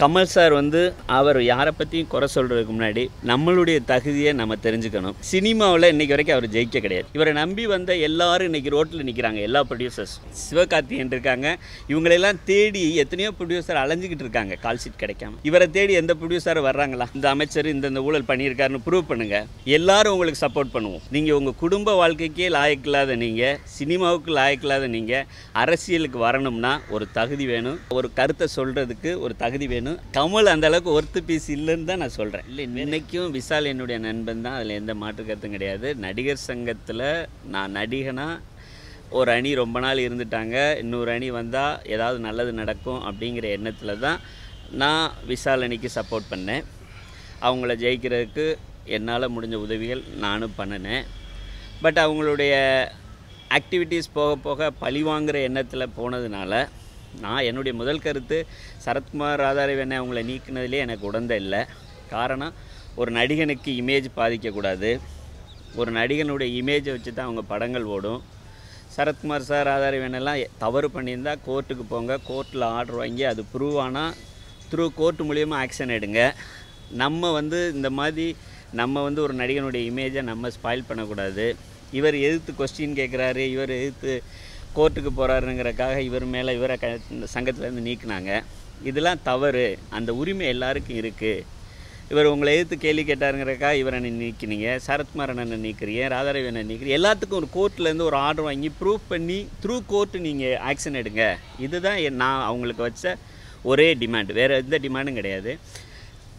Kamal sir வந்து அவர் யாரை பற்றியும் குறை சொல்கிறதுக்கு முன்னாடி நம்மளுடைய தகுதியை நம்ம தெரிஞ்சுக்கணும். சினிமாவில் இன்றைக்கி வரைக்கும் அவர் ஜெயிக்க கிடையாது. இவரை நம்பி வந்த எல்லாரும் இன்றைக்கி ரோட்டில் நிற்கிறாங்க எல்லா ப்ரொடியூசர்ஸ் சிவகார்த்திகேயன் இருக்காங்க. இவங்களெல்லாம் தேடி எத்தனையோ ப்ரொடியூசர் அலைஞ்சிக்கிட்டு இருக்காங்க. கால் ஷீட் கிடைக்காம. இவரை தேடி எந்த ப்ரொடியூசர் வர்றாங்களா? இந்த அமைச்சர் இந்த இந்த ஊழல் பண்ணியிருக்காருன்னு ப்ரூவ் பண்ணுங்கள் எல்லாரும் உங்களுக்கு சப்போர்ட் பண்ணுவோம். நீங்கள் உங்கள் குடும்ப வாழ்க்கைக்கே லாயக்கில்லாத நீங்கள் சினிமாவுக்கு லாயக்கில்லாத நீங்கள் அரசியலுக்கு வரணும்னா ஒரு தகுதி வேணும். ஒரு கருத்தை சொல்கிறதுக்கு ஒரு தகுதி வேணும். கமல் அந்த அளவுக்கு ஒர்த்து பீஸ் இல்லைன்னு தான் நான் சொல்கிறேன் இல்லை இன்னைக்கும் விசால் என்னுடைய நண்பன் தான். அதில் எந்த மாற்று கருத்தும் கிடையாது. நடிகர் சங்கத்தில் நான் நடிகனா ஒரு அணி ரொம்ப நாள் இருந்துட்டாங்க. இன்னொரு அணி வந்தால் ஏதாவது நல்லது நடக்கும் அப்படிங்கிற எண்ணத்தில் தான் நான் விசால் அணிக்கு சப்போர்ட் பண்ணேன். அவங்கள ஜெயிக்கிறதுக்கு என்னால் முடிஞ்ச உதவிகள் நானும் பண்ணினேன். பட் அவங்களுடைய ஆக்டிவிட்டீஸ் போக போக பழி வாங்குற எண்ணத்தில் போனதுனால நான் என்னுடைய முதல் கருத்து சரத்குமார் ராதாரவனை அவங்கள நீக்கினதுலேயே எனக்கு உடந்த இல்லை. காரணம் ஒரு நடிகனுக்கு இமேஜ் பாதிக்கக்கூடாது. ஒரு நடிகனுடைய இமேஜை வச்சு தான் அவங்க படங்கள் ஓடும். சரத்குமார் சார் ராதாரவனெல்லாம் தவறு பண்ணியிருந்தால் கோர்ட்டுக்கு போங்க கோர்ட்டில் ஆர்டர் வாங்கி அது ப்ரூவ் ஆனால் த்ரூ கோர்ட் மூலியமாக ஆக்ஷன் எடுங்க. நம்ம வந்து இந்த மாதிரி நம்ம வந்து ஒரு நடிகனுடைய இமேஜை நம்ம ஸ்பாயில் பண்ணக்கூடாது. இவர் எதிர்த்து கொஸ்டின் கேட்குறாரு இவர் எதிர்த்து கோர்ட்டுக்கு போகிறாருங்கிறக்காக இவர் மேலே இவரை க இந்த சங்கத்துலேருந்து நீக்கினாங்க. இதெல்லாம் தவறு. அந்த உரிமை எல்லாருக்கும் இருக்குது இவர் உங்களை எதிர்த்து கேள்வி கேட்டாருங்கிறக்காக இவரை நீக்கினீங்க. சரத்குமார் அண்ணன் நீக்கிறீங்க. ராதாரவியனை நீக்கிறீங்க. எல்லாத்துக்கும் ஒரு கோர்ட்லேருந்து ஒரு ஆர்டர் வாங்கி ப்ரூவ் பண்ணி த்ரூ கோர்ட்டு நீங்கள் ஆக்ஷன் எடுங்க. இதுதான் என் நான் அவங்களுக்கு வச்ச ஒரே டிமாண்ட் வேறு எந்த டிமாண்டும் கிடையாது.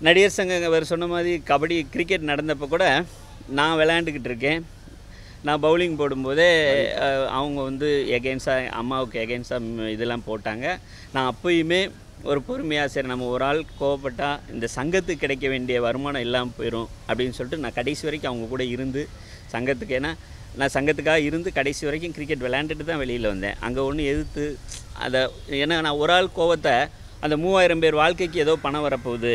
நடிகர் சங்கம் அவர் சொன்ன மாதிரி கபடி கிரிக்கெட் நடந்தப்போ கூட நான் விளையாண்டுக்கிட்டு இருக்கேன். நான் பவுலிங் போடும்போதே அவங்க வந்து எகென்ஸ்டாக அம்மாவுக்கு எகென்ஸ்டாக இதெல்லாம் போட்டாங்க. நான் அப்பயுமே ஒரு பொறுமையாக சரி நம்ம ஒரு ஆள் கோவப்பட்டா இந்த சங்கத்துக்கு கிடைக்க வேண்டிய வருமானம் இல்லாமல் போயிடும் அப்படின்னு சொல்லிட்டு நான் கடைசி வரைக்கும் அவங்க கூட இருந்து சங்கத்துக்கு ஏன்னா நான் சங்கத்துக்காக இருந்து கடைசி வரைக்கும் கிரிக்கெட் விளையாண்டுட்டு தான் வெளியில் வந்தேன். அங்கே ஒன்று எதிர்த்து அதை ஏன்னா நான் ஒரு ஆள் கோவத்தை அந்த மூவாயிரம் பேர் வாழ்க்கைக்கு ஏதோ பணம் வரப்போகுது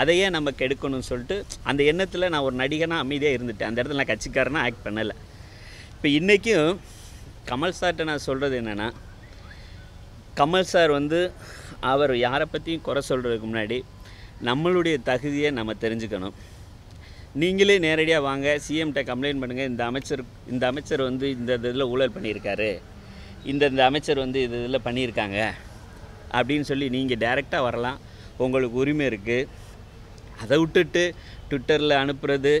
அதையே நம்ம கெடுக்கணும்னு சொல்லிட்டு அந்த எண்ணத்தில் நான் ஒரு நடிகனாக அமைதியாக இருந்துட்டேன். அந்த இடத்துல நான் கட்சிக்காரனாக ஆக்ட் பண்ணலை. இப்போ இன்றைக்கும் கமல் சார்கிட்ட நான் சொல்கிறது என்னென்னா கமல் சார் வந்து அவர் யாரை பற்றியும் குறை சொல்கிறதுக்கு முன்னாடி நம்மளுடைய தகுதியை நம்ம தெரிஞ்சுக்கணும். நீங்களே நேரடியாக வாங்க சிஎம்கிட்ட கம்ப்ளைண்ட் பண்ணுங்கள் இந்த அமைச்சர் இந்த அமைச்சர் வந்து இந்த இதில் ஊழல் பண்ணியிருக்காரு இந்த இந்த அமைச்சர் வந்து இது இதில் பண்ணியிருக்காங்க அப்படின்னு சொல்லி நீங்கள் டைரெக்டாக வரலாம். உங்களுக்கு உரிமை இருக்குது. அதை விட்டுட்டு ட்விட்டரில் அனுப்புறது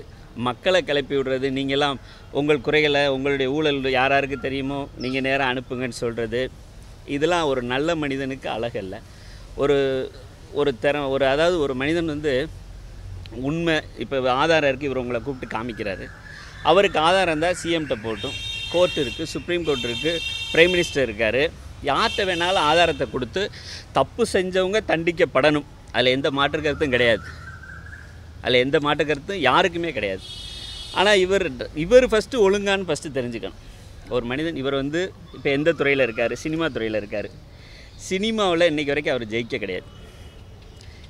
மக்களை கிளப்பி விடுறது நீங்களாம் உங்கள் குறைகளை உங்களுடைய ஊழல் யார் யாருக்கு தெரியுமோ நீங்கள் நேராக அனுப்புங்கன்னு சொல்கிறது இதெல்லாம் ஒரு நல்ல மனிதனுக்கு அழகல்ல. ஒரு ஒரு திற ஒரு அதாவது ஒரு மனிதன் வந்து உண்மை இப்போ ஆதாரம் இருக்குது இவர் உங்களை கூப்பிட்டு காமிக்கிறாரு. அவருக்கு ஆதாரம் இருந்தால் சிஎம்கிட்ட போட்டும். கோர்ட் இருக்குது சுப்ரீம் கோர்ட் இருக்குது பிரைம் மினிஸ்டர் இருக்கார். யார்கிட்ட வேணாலும் ஆதாரத்தை கொடுத்து தப்பு செஞ்சவங்க தண்டிக்கப்படணும். அதில் எந்த மாற்று கருத்தும் கிடையாது. அதில் எந்த மாட்டு கருத்தும் யாருக்குமே கிடையாது. ஆனால் இவர் இவர் ஃபஸ்ட்டு ஒழுங்கான்னு ஃபஸ்ட்டு தெரிஞ்சுக்கணும். ஒரு மனிதன் இவர் வந்து இப்போ எந்த துறையில் இருக்கார்? சினிமா துறையில் இருக்கார். சினிமாவில் இன்றைக்கி வரைக்கும் அவர் ஜெயிக்க கிடையாது.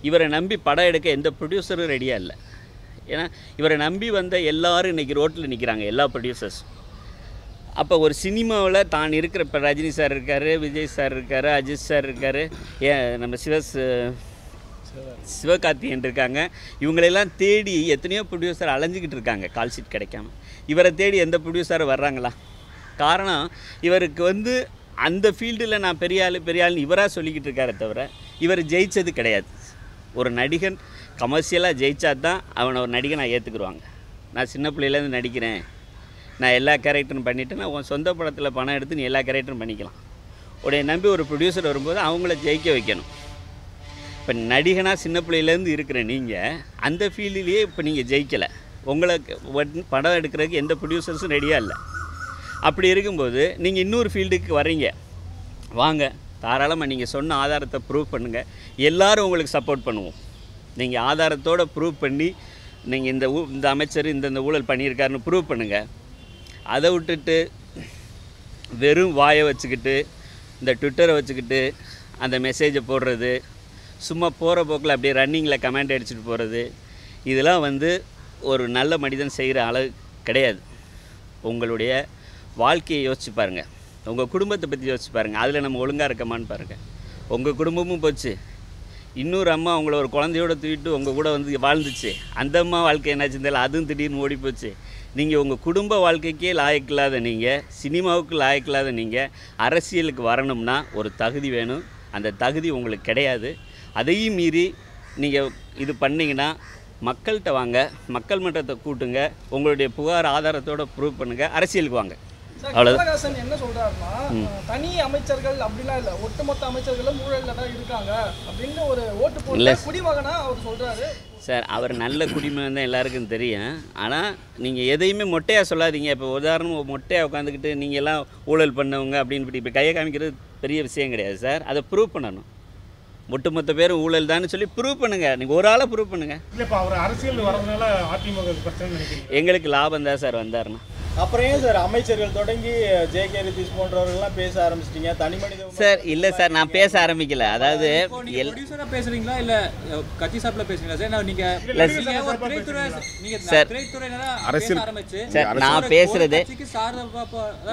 இவரை நம்பி படம் எடுக்க எந்த ப்ரொடியூசரும் ரெடியாக இல்லை. ஏன்னா இவரை நம்பி வந்த எல்லாரும் இன்றைக்கி ரோட்டில் நிற்கிறாங்க எல்லா ப்ரொடியூசர்ஸ் அப்போ ஒரு சினிமாவில் தான் இருக்கிற இப்போ ரஜினி சார் இருக்கார் விஜய் சார் இருக்கார் அஜித் சார் இருக்கார் ஏன் நம்ம சிவஸ் சிவகார்த்திகேயன் இருக்காங்க இவங்களெல்லாம் தேடி எத்தனையோ ப்ரொடியூசர் அலைஞ்சிக்கிட்டு இருக்காங்க கால் ஷீட் கிடைக்காம. இவரை தேடி எந்த ப்ரொடியூசரும் வர்றாங்களா? காரணம் இவருக்கு வந்து அந்த ஃபீல்டில் நான் பெரிய ஆள் பெரிய ஆள்னு இவராக சொல்லிக்கிட்டு இருக்காரே தவிர இவர் ஜெயிச்சது கிடையாது. ஒரு நடிகன் கமர்ஷியலாக ஜெயிச்சா தான் அவனை ஒரு நடிகனாக ஏற்றுக்குருவாங்க நான் சின்ன பிள்ளையிலேருந்து நடிக்கிறேன். நான் எல்லா கேரக்டரும் பண்ணிவிட்டு நான் உன் சொந்த படத்தில் பணம் எடுத்து நீ எல்லா கேரக்டரும் பண்ணிக்கலாம். உடைய நம்பி ஒரு ப்ரொடியூசர் வரும்போது அவங்கள ஜெயிக்க வைக்கணும். இப்போ நடிகனாக சின்ன பிள்ளையிலேருந்து இருக்கிற நீங்கள் அந்த ஃபீல்டுலேயே இப்போ நீங்கள் ஜெயிக்கலை. உங்களுக்கு படம் எடுக்கிறதுக்கு எந்த ப்ரொடியூசர்ஸும் ரெடியாக இல்லை. அப்படி இருக்கும்போது நீங்கள் இன்னொரு ஃபீல்டுக்கு வர்றீங்க. வாங்க தாராளமாக நீங்கள் சொன்ன ஆதாரத்தை ப்ரூவ் பண்ணுங்கள் எல்லோரும் உங்களுக்கு சப்போர்ட் பண்ணுவோம். நீங்கள் ஆதாரத்தோடு ப்ரூவ் பண்ணி நீங்கள் இந்த ஊ இந்த அமைச்சர் இந்த இந்த ஊழல் பண்ணியிருக்காருன்னு ப்ரூவ் பண்ணுங்கள் அதை விட்டுட்டு வெறும் வாயை வச்சுக்கிட்டு இந்த ட்விட்டரை வச்சுக்கிட்டு அந்த மெசேஜை போடுறது சும்மா போகிற போக்கில் அப்படியே ரன்னிங்கில் கமெண்ட் அடிச்சுட்டு போகிறது இதெல்லாம் வந்து ஒரு நல்ல மனிதன் செய்கிற அளவு கிடையாது. உங்களுடைய வாழ்க்கையை யோசிச்சு பாருங்கள் உங்கள் குடும்பத்தை பற்றி யோசிச்சு பாருங்கள் அதில் நம்ம ஒழுங்காக இருக்கமான்னு பாருங்கள் உங்கள் குடும்பமும் போச்சு. இன்னொரு அம்மா அவங்கள ஒரு குழந்தையோட தூக்கிட்டு உங்கள் கூட வந்து வாழ்ந்துச்சு. அந்த அம்மா வாழ்க்கை என்னாச்சு தெரியல. அதுவும் திடீர்னு ஓடி போச்சு. நீங்கள் உங்கள் குடும்ப வாழ்க்கைக்கே லாயக்கில்லாத நீங்கள் சினிமாவுக்கு லாயக்கில்லாத நீங்கள் அரசியலுக்கு வரணும்னா ஒரு தகுதி வேணும். அந்த தகுதி உங்களுக்கு கிடையாது. அதையும் மீறி நீங்கள் இது பண்ணீங்கன்னா மக்கள்கிட்ட வாங்க மக்கள் மன்றத்தை கூட்டுங்க உங்களுடைய புகார் ஆதாரத்தோட ப்ரூவ் பண்ணுங்கள் அரசியலுக்கு வாங்க. கமலஹாசன் என்ன சொல்றாருன்னா தனி அமைச்சர்கள் அப்படிலாம் இல்ல ஒட்டுமொத்த அமைச்சர்களும் ஊழல்ல தான் இருக்காங்க அப்படின்னு ஒரு ஓட்டு. போட்டு குடிமகனா அவர் சொல்றாரு. சார் அவர் நல்ல குடிமகன் தான் எல்லாருக்கும் தெரியும். ஆனால் நீங்கள் எதையுமே மொட்டையாக சொல்லாதீங்க. இப்போ உதாரணம் மொட்டையாக உட்காந்துக்கிட்டு நீங்கள் எல்லாம் ஊழல் பண்ணவங்க அப்படின்னு இப்படி இப்போ கையை காமிக்கிறது பெரிய விஷயம் கிடையாது சார். அதை ப்ரூவ் பண்ணணும். ஒட்டுமொத்த பேரும் ஊழல் தான் சொல்லி ப்ரூவ் பண்ணுங்கள் நீங்கள் ஒரு ஆளை ப்ரூவ் பண்ணுங்கள் இல்லை இப்போ அவர் அரசியல் வரதுனால அதிமுக பிரச்சனை எங்களுக்கு லாபம் தான் சார் வந்தாருன்னா. அப்புறம் ஏன் சார் அமைச்சர்கள் தொடங்கி ஜே கே ரிதீஷ் போன்றவர்கள்லாம் பேச ஆரம்பிச்சிட்டீங்க? தனி மனித சார் இல்லை சார் நான் பேச ஆரம்பிக்கல. அதாவது பேசுறீங்களா? இல்ல கட்சி சார்பில் பேசுறீங்களா? சார் நான் நீங்க இல்ல, நீங்க ஒரு திரைத்துறை நீங்க சார். அரசியல் ஆரம்பிச்சு சார், நான் பேசுறது-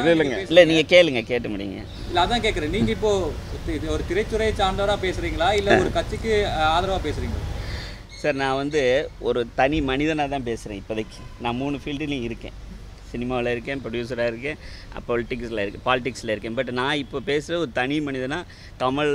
இல்லைங்க. நீங்க இல்லை நீங்கள் கேளுங்க கேட்டு முடியுங்க இல்ல அதான் கேக்குறேன். நீங்க இப்போ இது ஒரு திரைத்துறை சார்ந்தவரா பேசுறீங்களா? இல்ல ஒரு கட்சிக்கு அஹ், ஆதரவா பேசுறீங்களா? சார் நான் வந்து ஒரு தனி மனிதனாக தான் பேசுகிறேன் இப்போதைக்கு. நான் மூணு ஃபீல்டுலேயும் இருக்கேன். சினிமாவில் இருக்கேன் ப்ரொடியூசராக இருக்கேன் பொலிட்டிக்ஸில் இருக்கேன் பாலிட்டிக்ஸில் இருக்கேன். பட் நான் இப்போ பேசுகிற ஒரு தனி மனிதனாக கமல்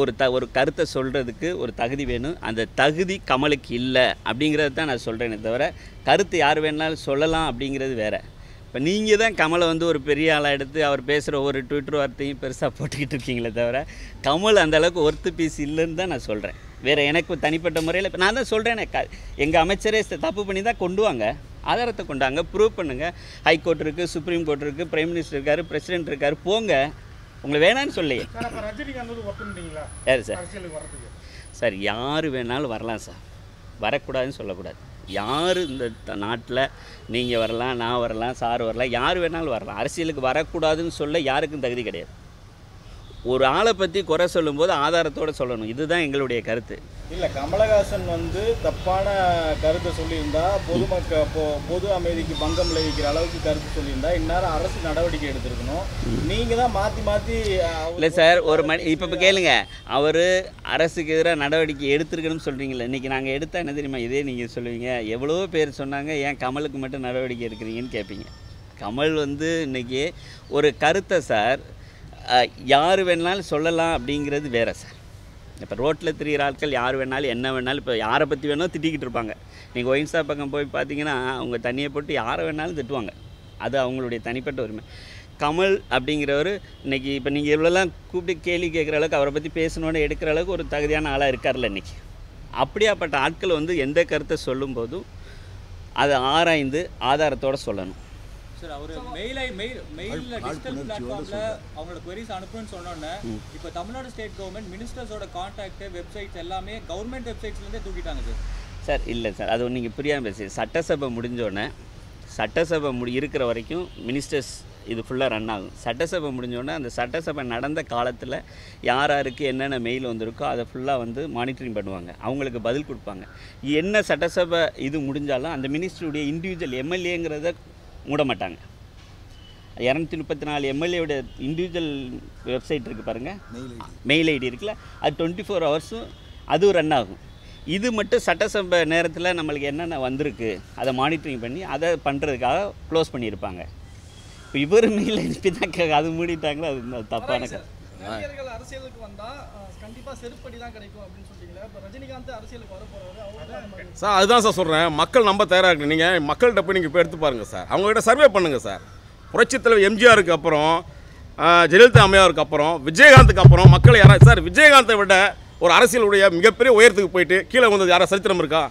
ஒரு த ஒரு கருத்தை சொல்கிறதுக்கு ஒரு தகுதி வேணும். அந்த தகுதி கமலுக்கு இல்லை அப்படிங்கிறது தான் நான் சொல்கிறேனே தவிர கருத்து யார் வேணாலும் சொல்லலாம் அப்படிங்கிறது வேறு. இப்போ நீங்கள் தான் கமலை வந்து ஒரு பெரிய ஆளாக எடுத்து அவர் பேசுகிற ஒரு ட்விட்டர் வார்த்தையும் பெருசாக போட்டுக்கிட்டு இருக்கீங்களே தவிர கமல் அந்த அளவுக்கு ஒர்த்து பீஸ் இல்லைன்னு தான் நான் சொல்கிறேன் வேறு எனக்கு தனிப்பட்ட முறையில் இப்போ நான் தான் சொல்கிறேனே க எங்கள் அமைச்சரே தப்பு பண்ணி தான் கொண்டு வாங்க. ஆதாரத்தை கொண்டாங்க ப்ரூவ் பண்ணுங்கள் ஹைகோர்ட் இருக்குது சுப்ரீம் கோர்ட் இருக்குது பிரைம் மினிஸ்டர் இருக்கார் பிரசிடென்ட் இருக்கார் போங்க. உங்களை வேணான்னு சொல்லையே. யார் சார்? சார் யார் வேணாலும் வரலாம் சார். வரக்கூடாதுன்னு சொல்லக்கூடாது. யார் இந்த நாட்டில் நீங்கள் வரலாம் நான் வரலாம் சார் வரலாம் யார் வேணாலும் வரலாம். அரசியலுக்கு வரக்கூடாதுன்னு சொல்ல யாருக்கும் தகுதி கிடையாது. ஒரு ஆளை பற்றி குறை சொல்லும்போது ஆதாரத்தோடு சொல்லணும். இதுதான் எங்களுடைய கருத்து. இல்ல கமலஹாசன் வந்து தப்பான கருத்தை சொல்லியிருந்தா பொதுமக்க பொது அமைதிக்கு பங்கம் விளைவிக்கிற அளவுக்கு கருத்து சொல்லியிருந்தா இந்நேரம் அரசு நடவடிக்கை எடுத்திருக்கணும். நீங்க தான் மாத்தி அவர் இல்லை சார் ஒரு மணி இப்போ இப்போ கேளுங்க. அவர் அரசுக்கு எதிராக நடவடிக்கை எடுத்திருக்கணும்னு சொல்கிறீங்களே இன்றைக்கி நாங்கள் எடுத்தா என்ன தெரியுமா? இதே நீங்கள் சொல்லுவீங்க. எவ்வளோ பேர் சொன்னாங்க ஏன் கமலுக்கு மட்டும் நடவடிக்கை எடுக்கிறீங்கன்னு கேட்பீங்க கமல் வந்து இன்றைக்கி ஒரு கருத்தை சார் யார் வேணாலும் சொல்லலாம் அப்படிங்கிறது வேறு சார். இப்போ ரோட்டில் திரிகிற ஆட்கள் யார் வேணாலும் என்ன வேணாலும் இப்போ யாரை பற்றி வேணாலும் திட்டிக்கிட்டு இருப்பாங்க. நீங்கள் ஒயின்ஸா பக்கம் போய் பார்த்தீங்கன்னா அவங்க தண்ணியை போட்டு யாரை வேணாலும் திட்டுவாங்க. அது அவங்களுடைய தனிப்பட்ட உரிமை. கமல் அப்படிங்கிறவர் இன்னைக்கு இப்போ நீங்கள் இவ்வளோலாம் கூப்பிட்டு கேள்வி கேட்குற அளவுக்கு அவரை பற்றி பேசணுன்னு எடுக்கிற அளவுக்கு ஒரு தகுதியான ஆளாக இருக்கார்ல இன்னைக்கு. அப்படியாப்பட்ட ஆட்கள் வந்து எந்த கருத்தை சொல்லும்போதும் அதை ஆராய்ந்து ஆதாரத்தோடு சொல்லணும். சார் அவர் மெயிலை மெயில் மெயிலில் டிஜிட்டல் பிளாட்ஃபார்மில் அவங்களோட queries அனுப்புன்னு சொன்னோன்னே இப்போ தமிழ்நாடு ஸ்டேட் கவர்மெண்ட் மினிஸ்டர்ஸோட கான்டாக்ட் வெப்சைட்ஸ் எல்லாமே கவர்மெண்ட் வெப்சைட்ஸ்லேருந்தே தூக்கிட்டாங்க சார் சார் இல்லை சார் அது நீங்கள் புரியாமல் பேசு சட்டசபை முடிஞ்சோடனே சட்டசபை முடி இருக்கிற வரைக்கும் மினிஸ்டர்ஸ் இது ஃபுல்லாக ரன் ஆகும். சட்டசபை முடிஞ்சோடனே அந்த சட்டசபை நடந்த காலத்தில் யார் யாருக்கு என்னென்ன மெயில் வந்திருக்கோ அதை ஃபுல்லாக வந்து மானிட்டரிங் பண்ணுவாங்க. அவங்களுக்கு பதில் கொடுப்பாங்க. என்ன சட்டசபை இது முடிஞ்சாலும் அந்த மினிஸ்டருடைய இண்டிவிஜுவல் எம்எல்ஏங்கிறத மூட மாட்டாங்க இரநூத்தி முப்பத்தி நாலு எம்எல்ஏவோட இண்டிவிஜுவல் வெப்சைட் இருக்குது பாருங்கள் மெயில் ஐடி இருக்குல்ல. அது டுவெண்ட்டி ஃபோர் ஹவர்ஸும் அதுவும் ரன் ஆகும். இது மட்டும் சட்டசபை நேரத்தில் நம்மளுக்கு என்னென்ன வந்திருக்கு அதை மானிட்டரிங் பண்ணி அதை பண்ணுறதுக்காக க்ளோஸ் பண்ணியிருப்பாங்க. இப்போ இவர் மெயில் அனுப்பி தான் அது மூடிட்டாங்களோ? அது தப்பான நடிகர்கள் அரசியலுக்கு வந்தா அஹ், கண்டிப்பா செருப்படி தான் கிடைக்கும் அப்படின்னு சார் அதுதான் சார் சொல்கிறேன் மக்கள் நம்ப தயாராக இருக்கு நீங்கள் மக்கள்கிட்ட போய் நீங்கள் போய் எடுத்து பாருங்கள் சார். அவங்ககிட்ட சர்வே பண்ணுங்கள் சார். புரட்சித் தலைவர் எம்ஜிஆருக்கு அப்புறம் ஜெயலலிதா அம்மையாருக்கு அப்புறம் விஜயகாந்துக்கு அப்புறம் மக்கள் யாரா சார் விஜயகாந்தை விட ஒரு அரசியலுடைய மிகப்பெரிய உயரத்துக்கு போயிட்டு கீழே வந்தது யாரா? சரித்திரம் இருக்கா?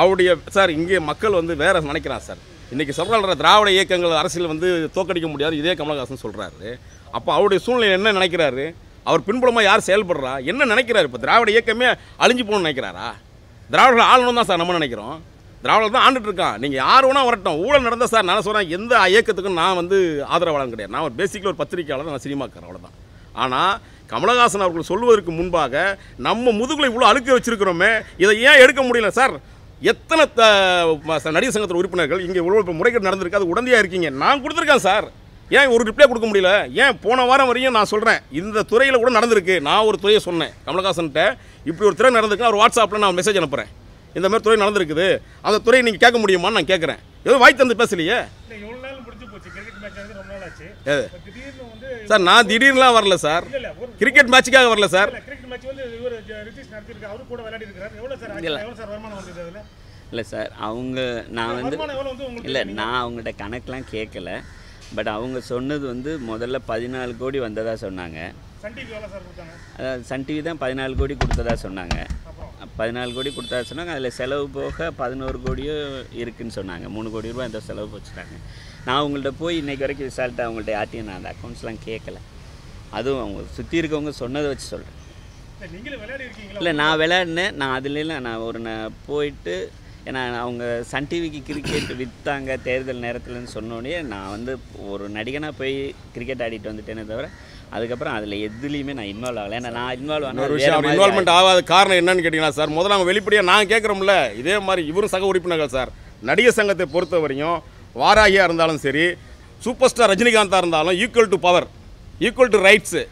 அவருடைய சார் இங்கே மக்கள் வந்து வேற நினைக்கிறான் சார். இன்றைக்கி சொல்கிற திராவிட இயக்கங்கள் அரசியல் வந்து தோக்கடிக்க முடியாது. இதே கமலஹாசன் சொல்கிறாரு அப்போ அவருடைய சூழ்நிலை என்ன நினைக்கிறாரு? அவர் பின்புலமாக யார் செயல்படுறா? என்ன நினைக்கிறார்? இப்போ திராவிட இயக்கமே அழிஞ்சு போகணும்னு நினைக்கிறாரா? திராவிடர்கள் ஆளணும் தான் சார் நம்ம நினைக்கிறோம். திராவிடர் தான் ஆண்டுட்டு இருக்கான். நீங்கள் யார் வேணால் வரட்டும். ஊழல் நடந்தால் சார் நான் சொல்கிறேன் எந்த இயக்கத்துக்கும் நான் வந்து ஆதரவாளன் கிடையாது. நான் ஒரு பேசிக்கில் ஒரு பத்திரிக்கையாளர் நான் சினிமாக்காரன் அவ்வளோதான் ஆனால் கமலஹாசன் அவர்கள் சொல்வதற்கு முன்பாக நம்ம முதுகுல இவ்வளோ அழுக்க வச்சுருக்கிறோமே இதை ஏன் எடுக்க முடியல சார்? எத்தனை த- நடிகர் சங்கத்தில் உறுப்பினர்கள் இங்கே இவ்வளோ இப்போ முறைகேடு நடந்திருக்கு அது உடந்தையாக இருக்கீங்க. நான் கொடுத்துருக்கேன் சார். ஏன் ஒரு ரிப்ளை கொடுக்க முடியல? ஏன் போன வாரம் வரையும் நான் சொல்கிறேன் இந்த துறையில் கூட நடந்திருக்கு. நான் ஒரு துறையை சொன்னேன். கமலஹாசன்கிட்ட இப்படி ஒரு துறை நடந்திருக்கு அவர் வாட்ஸ்அப்பில் நான் மெசேஜ் அனுப்புகிறேன் இந்த மாதிரி துறை நடந்திருக்குது. அந்த துறையை நீங்கள் கேட்க முடியுமான்னு நான் கேட்குறேன். எதுவும் வாய் தந்து பேசலையே? இல்லை எவ்வளோ நாள் முடிஞ்சு போச்சு. கிரிக்கெட் மேட்ச் வந்து ரொம்ப நாள் ஆச்சு எது? இப்ப திடீர்னு வந்து சார் நான் திடீர்னுலாம் வரல சார். இல்ல இல்ல ஒரு கிரிக்கெட் மேட்சுக்காக வரல சார். இல்ல கிரிக்கெட் மேட்ச் வந்து இவர் ரித்தீஷ் நடத்திருக்காரு. அவரு கூட விளையாடி இருக்காரு. எவ்வளவு சார் இல்ல. எவ்வளவு சார் வருமானம் வந்தது அதுல? இல்லை சார் அவங்க நான் வந்து இல்லை நான் அவங்கள்ட்ட கணக்கெலாம் கேட்கல. பட் அவங்க சொன்னது வந்து முதல்ல பதினாலு கோடி வந்ததா சொன்னாங்க. அதாவது சன் டிவி தான் பதினாலு கோடி கொடுத்ததா சொன்னாங்க. பதினாலு கோடி கொடுத்ததா சொன்னாங்க. அதில் செலவு போக பதினோரு கோடியோ இருக்குன்னு சொன்னாங்க. மூணு கோடி ரூபாய் இந்த செலவு போச்சுட்டாங்க. நான் அவங்கள்ட்ட போய் இன்னைக்கு வரைக்கும் விசாரிட்டு அவங்கள்ட்ட யார்ட்டையும் நான் அந்த அக்கௌண்ட்ஸ்லாம் கேட்கல. அதுவும் அவங்க சுற்றி இருக்கவங்க சொன்னதை வச்சு சொல்கிறேன் இல்ல நான் விளையாடினேன். நான் அதுலலாம் நான் ஒரு நான் போயிட்டு ஏன்னா அவங்க சன் டிவிக்கு கிரிக்கெட் விற்றாங்க தேர்தல் நேரத்தில்னு சொன்னோடனே நான் வந்து ஒரு நடிகனாக போய் கிரிக்கெட் ஆடிட்டு வந்துட்டேனே தவிர அதுக்கப்புறம் அதில் எதுலேயுமே நான் இன்வால்வ் ஆகலை. ஏன்னா நான் இன்வால்வ் ஒரு ஆனால் விஷயம் இன்வால்மெண்ட் ஆகாத காரணம் என்னன்னு கேட்டிங்கன்னா சார் முதல்ல அவங்க வெளிப்படையாக நான் கேட்குறோம்ல இதே மாதிரி இவரும் சக உறுப்பினர்கள் சார். நடிகர் சங்கத்தை பொறுத்த வரையும் வாராகியாக இருந்தாலும் சரி சூப்பர் ஸ்டார் ரஜினிகாந்தாக இருந்தாலும் equal to power equal to rights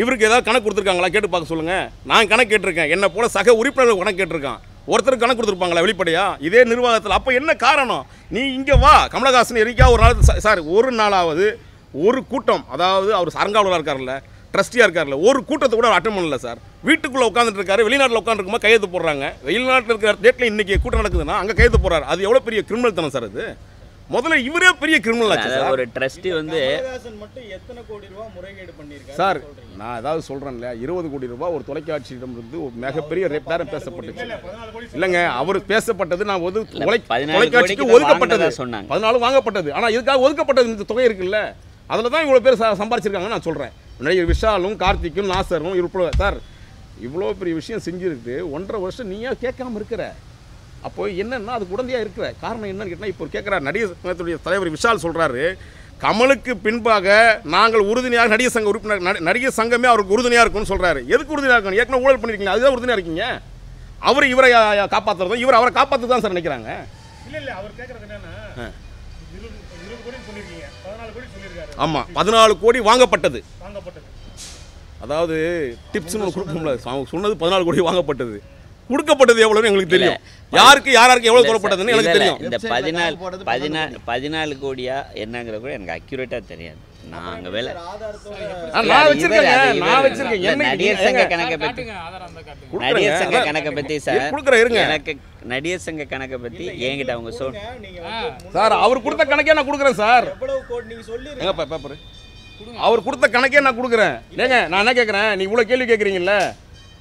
இவருக்கு ஏதாவது கணக்கு கொடுத்துருக்காங்களா? கேட்டு பார்க்க சொல்லுங்கள் நான் கணக்கு கேட்டிருக்கேன். என்னை போல சக உறுப்பினர்கள் கணக்கு கேட்டிருக்கான். ஒருத்தருக்கு கணக்கு கொடுத்துருப்பாங்களா வெளிப்படையா? இதே நிர்வாகத்தில். அப்போ என்ன காரணம்? நீ இங்கே வா. கமலஹாசன் எரிக்கா ஒரு நாள் சார் ஒரு நாளாவது ஒரு கூட்டம் அதாவது அவர் சரங்காவலராக இருக்கார்ல ட்ரஸ்டியாக இருக்கார்ல ஒரு கூட்டத்தை கூட அட்டன் பண்ணல சார். வீட்டுக்குள்ளே உட்காந்துட்டு இருக்காரு வெளிநாட்டில் உட்காந்துருக்குமா கையெழுத்து போடுறாங்க. வெளிநாட்டில் இருக்கிற டேட்டில் இன்றைக்கி கூட்டம் நடக்குதுன்னா அங்கே கையெழுத்து போடுறாரு. அது எவ்வளோ பெரிய கிரிமினல் தனம் சார் அது? முதல்ல இவரே பெரிய கிரிமினல் ஆச்சு ஒரு ட்ரஸ்டி வந்து கமலஹாசன் மட்டும் எத்தனை கோடி ரூபாய் முறைகேடு பண்ணியிருக்காரு சார் நான் ஏதாவது சொல்கிறேன் இல்லையா? இருபது கோடி ரூபாய் ஒரு தொலைக்காட்சியிடம் இருந்து ஒரு மிகப்பெரிய ரே- பேரம் பேசப்பட்டுச்சு. இல்லைங்க அவர் பேசப்பட்டது நான் ஒது இல்ல, தொலை- 14 தொலைக்காட்சிக்கு கோடிக்கு ஒதுக்கப்பட்டது. சொன்னாங்க. பதினாலு வாங்கப்பட்டது. ஆனால் இதுக்காக ஒதுக்கப்பட்டது இந்த தொகை இருக்குல்ல? அதில் தான் இவ்வளோ பேர் ச- சம்பாரிச்சிருக்காங்கன்னு நான் சொல்கிறேன் நடிகர் விஷாலும் கார்த்திக்கும் நாசரும் இவ்வளோ சார் இவ்வளோ பெரிய விஷயம் செஞ்சுருக்கு. ஒன்றரை வருஷம் நீயா கேட்காம இருக்கிற? அப்போ என்னன்னா அதுக்கு உடந்தையாக இருக்கிற காரணம் என்னன்னு கேட்டால் இப்போ கேட்குறாரு நடிகர் சங்கத்துடைய தலைவர் விஷால் சொல்கிறாரு கமலுக்கு பின்பாக நாங்கள் உறுதுணையாக நடிகர் சங்க உறுப்பினர் நடி- நடிகர் சங்கமே அவருக்கு உறுதுணையாக இருக்கும்னு சொல்கிறாரு எதுக்கு உறுதுணையாக இருக்கணும்? ஏற்கனவே ஊழல் பண்ணியிருக்கீங்க அதுதான் உறுதுணையாக இருக்கீங்க. அவர் இவரை காப்பாற்றுறதும் இவர் அவரை காப்பாற்று தான் சார் நினைக்கிறாங்க. இல்ல இல்ல அவர் கேக்குறது என்னன்னா ஆமாம் பதினாலு கோடி வாங்கப்பட்டது. அதாவது டிப்ஸ்னு கொடுப்போம்ல அவங்க சொன்னது பதினாலு கோடி வாங்கப்பட்டது. கொடுக்கப்பட்டது எவ்வளோன்னு எங்களுக்கு தெரியும். யாருக்கு யார் யாருக்கு எவ்வளோ இல்ல சொல்லப்பட்டதுன்னு சார், எனக்கு தெரியும். இந்த பதினாலு பதினாலு பதினாலு கோடியா என்னங்கிற கூட எனக்கு அக்யூரேட்டாக தெரியாது. நான் அங்கே வேலை நான் அது நான். வச்சிருக்கேன். நடிகர் சங்க கணக்கை கொடுக்குறேங்க. நடிகர் சங்க. கணக்கை பற்றி சார் கொடுக்குறேன், இருங்க. எனக்கு நடிகர் சங்க கணக்கை பற்றி என்கிட்ட அவங்க சொல் நீங்க சார் அவர் கொடுத்த கணக்கே நான் கொடுக்குறேன் சார். எவ்வளவு நீங்க அவர் கொடுத்த கணக்கே நான் கொடுக்குறேன். ஏங்க நான் என்ன கேட்குறேன் நீ இவ்வளோ கேள்வி கேட்குறீங்கல்ல